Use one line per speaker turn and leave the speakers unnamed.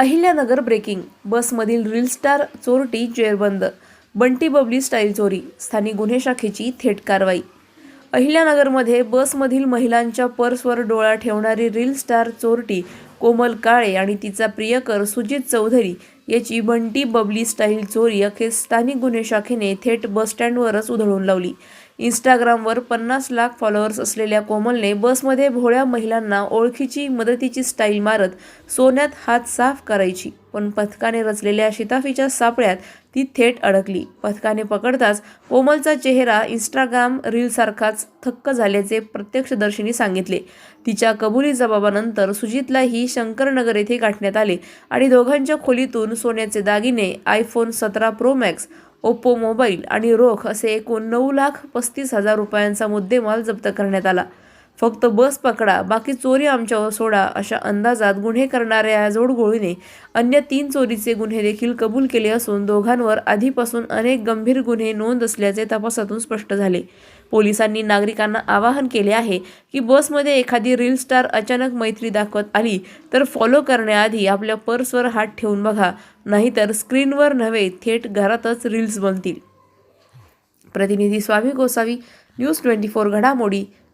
Ahilyanagar breaking बसमधील reel star चोरटी जेरबंद बंटी बबली स्टाईल चोरी स्थानिक गुन्हे शाखेची थेट कारवाई. अहिल्यानगरमध्ये बसमधील महिलांच्या पर्सवर डोळा ठेवणारी रील स्टार चोरटी कोमल काळे आणि तिचा प्रियकर सुजित चौधरी याची बंटी बबली स्टाईल चोरी अखेर स्थानिक गुन्हे शाखेने थेट बसस्टँडवरच उधळून लावली. इंस्टाग्रामवर पन्नास लाख फॉलोअर्स असलेल्या कोमलने बसमध्ये भोळ्या महिलांना ओळखीची मदतीची स्टाईल मारत सोन्यात हात साफ करायची. पण पथकाने रचलेल्या शिताफीच्या सापळ्यात ती थेट अडकली. पथकाने पकडताच कोमलचा चेहरा इंस्टाग्राम रीलसारखाच थक्क झाल्याचे प्रत्यक्षदर्शींनी सांगितले. तिच्या कबुली जबाबानंतर सुजितलाही शंकरनगर येथे गाठण्यात आले आणि दोघांच्या खोलीतून सोन्याचे दागिने आयफोन सतरा प्रो मॅक्स ओप्पो मोबाईल आणि रोख असे एकूण नऊ लाख पस्तीस हजार रुपयांचा मुद्देमाल जप्त करण्यात आला. फक्त बस पकडा बाकी चोरी आमच्यावर सोडा अशा अंदाजात गुन्हे करणाऱ्या या जोडगोळीने अन्य तीन चोरीचे गुन्हे देखील कबूल केले असून दोघांवर आधीपासून अनेक गंभीर गुन्हे नोंद असल्याचे तपासातून स्पष्ट झाले. पोलिसांनी नागरिकांना आवाहन केले आहे की बसमध्ये एखादी रील स्टार अचानक मैत्री दाखवत आली तर फॉलो करण्याआधी आपल्या पर्सवर हात ठेवून बघा नाहीतर स्क्रीनवर नव्हे थेट घरातच रील्स बनतील. प्रतिनिधी Swami Gosavi news twenty four घडामोडी.